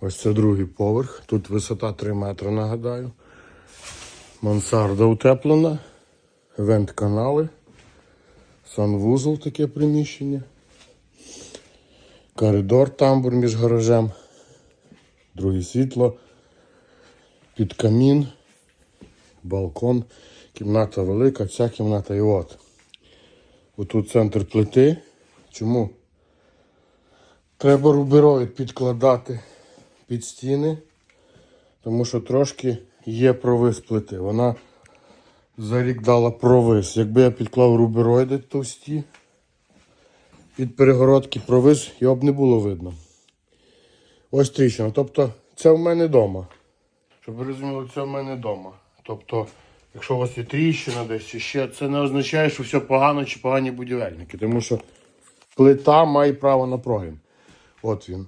Ось це другий поверх. Тут висота 3 метри, нагадаю. Мансарда утеплена, вент-канали, санвузол таке приміщення. Коридор, тамбур між гаражем, друге світло, під камін, балкон, кімната велика, ця кімната і от. Отут центр плити. Чому? Треба рубероїд підкладати під стіни, тому що трошки є провис плити. Вона за рік дала провис. Якби я підклав рубероїди товсті від перегородки провис, його б не було видно. Ось тріщина. Тобто це в мене вдома. Щоб ви розуміли, це в мене вдома. Тобто, якщо у вас є тріщина десь ще, це не означає, що все погано чи погані будівельники. Тому що плита має право на прогін. От він.